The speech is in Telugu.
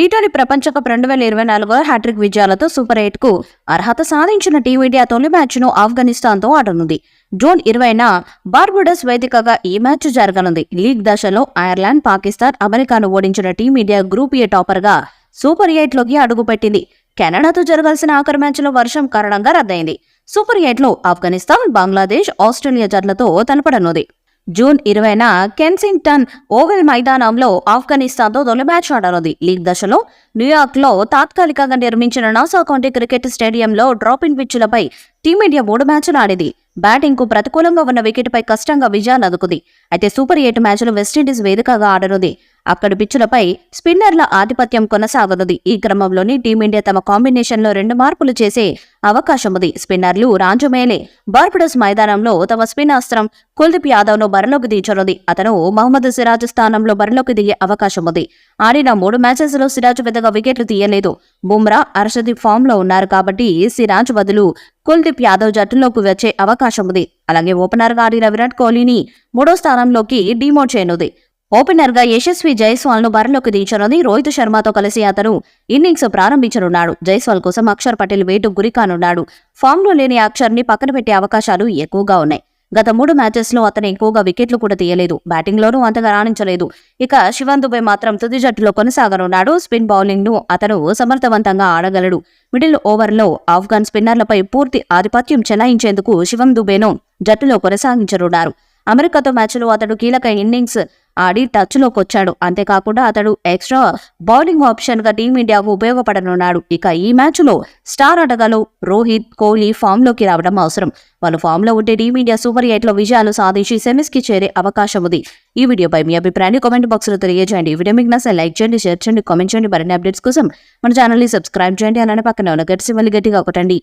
టీ ట్వంటీ ప్రపంచ కప్ రెండు వేల ఇరవై నాలుగు హ్యాట్రిక్ విజయాలతో సూపర్ ఎయిట్కు అర్హత సాధించిన టీమిండియా తొలి మ్యాచ్ను ఆఫ్ఘనిస్తాన్తో ఆడనుంది. జూన్ ఇరవైన బార్బుడస్ వేదికగా ఈ మ్యాచ్ జరగనుంది. లీగ్ దశలో ఐర్లాండ్ పాకిస్తాన్ అమెరికాను ఓడించిన టీమిండియా గ్రూప్ ఏ టాపర్గా సూపర్ ఎయిట్లోకి అడుగుపెట్టింది. కెనడాతో జరగాల్సిన ఆఖరి మ్యాచ్లో వర్షం కారణంగా రద్దయింది. సూపర్ ఎయిట్లో ఆఫ్ఘనిస్తాన్ బంగ్లాదేశ్ ఆస్ట్రేలియా జట్లతో తలపడనుంది. జూన్ ఇరవైన కెన్సింగ్టన్ ఓవెల్ మైదానంలో ఆఫ్ఘనిస్తాన్తో తొలి మ్యాచ్ ఆడనుంది లీగ్ దశలో న్యూయార్క్లో తాత్కాలికంగా నిర్మించిన నాసా కౌంటీ క్రికెట్ స్టేడియంలో డ్రాప్ ఇన్ పిచ్చులపై టీమిండియా మూడు మ్యాచ్లు ఆడింది. బ్యాటింగ్కు ప్రతికూలంగా ఉన్న వికెట్పై కష్టంగా విజయాన్ని అందుకుంది. అయితే సూపర్ ఎయిట్ మ్యాచ్లు వెస్టిండీస్ వేదికగా ఆడనుంది. అక్కడి పిచ్చులపై స్పిన్నర్ల ఆధిపత్యం కొనసాగనుంది ఈ క్రమంలోని టీమిండియా తమ కాంబినేషన్లో రెండు మార్పులు చేసే అవకాశం ఉంది స్పిన్నర్లు రాంజు మేలే బార్బడస్ మైదానంలో తమ స్పిన్ అస్త్రం కుల్దీప్ యాదవ్ను బరిలోకి దించనుంది. అతను మహమ్మద్ సిరాజ్ స్థానంలో బరిలోకి దిగే అవకాశం ఉంది ఆడిన మూడు మ్యాచెస్లో సిరాజ్ పెద్దగా వికెట్లు తీయలేదు. బుమ్రా అర్షదీప్ ఫామ్లో ఉన్నారు కాబట్టి సిరాజ్ బదులు కుల్దీప్ యాదవ్ జట్టులోకి వచ్చే అవకాశం ఉంది అలాగే ఓపెనర్గా ఆడిన విరాట్ కోహ్లీని మూడో స్థానంలోకి డిమోట్ చేయనుంది. ఓపెనర్గా యశస్వి జైస్వాల్ను బరిలోకి దించనుంది రోహిత్ శర్మతో కలిసి అతను ఇన్నింగ్స్ ప్రారంభించనున్నాడు. జైస్వాల్ కోసం అక్షర్ పటేల్ వేటు గురికానున్నాడు ఫామ్లో లేని అక్షర్ని పక్కన పెట్టే అవకాశాలు ఎక్కువగా ఉన్నాయి. గత మూడు మ్యాచెస్లో అతను ఎక్కువగా వికెట్లు కూడా తీయలేదు. బ్యాటింగ్ లోనూ అంతగా రాణించలేదు. ఇక శివన్ దుబే మాత్రం తుది జట్టులో కొనసాగనున్నాడు. స్పిన్ బౌలింగ్ను అతను సమర్థవంతంగా ఆడగలడు. మిడిల్ ఓవర్లో ఆఫ్ఘన్ స్పిన్నర్లపై పూర్తి ఆధిపత్యం చెలాయించేందుకు శివం దుబేను జట్టులో కొనసాగించనున్నారు. అమెరికాతో మ్యాచ్లో అతడు కీలక ఇన్నింగ్స్ ఆడి టచ్లోకి వచ్చాడు అంతేకాకుండా అతడు ఎక్స్ట్రా బౌలింగ్ ఆప్షన్గా టీమిండియాకు ఉపయోగపడనున్నాడు. ఇక ఈ మ్యాచ్లో స్టార్ ఆటగాళ్ళు రోహిత్ కోహ్లీ ఫామ్లోకి రావడం అవసరం. వాళ్ళు ఫామ్లో ఉంటే టీమిండియా సూపర్ ఎయిట్లో విజయాలు సాధించి సెమీస్కి చేరే అవకాశం ఉంది. ఈ వీడియోపై మీ అభిప్రాయాన్ని కామెంట్ బాక్స్లో తెలియజేయండి. ఈ వీడియో మీకు నచ్చే లైక్ చేయండి షేర్ చేయండి కామెంట్ చేయండి. మరిన్ని అప్డేట్స్ కోసం మన ఛానల్ని సబ్స్క్రైబ్ చేయండి. అలానే పక్కన ఉన్న గట్టి సింబల్ గట్టిగా కొట్టండి.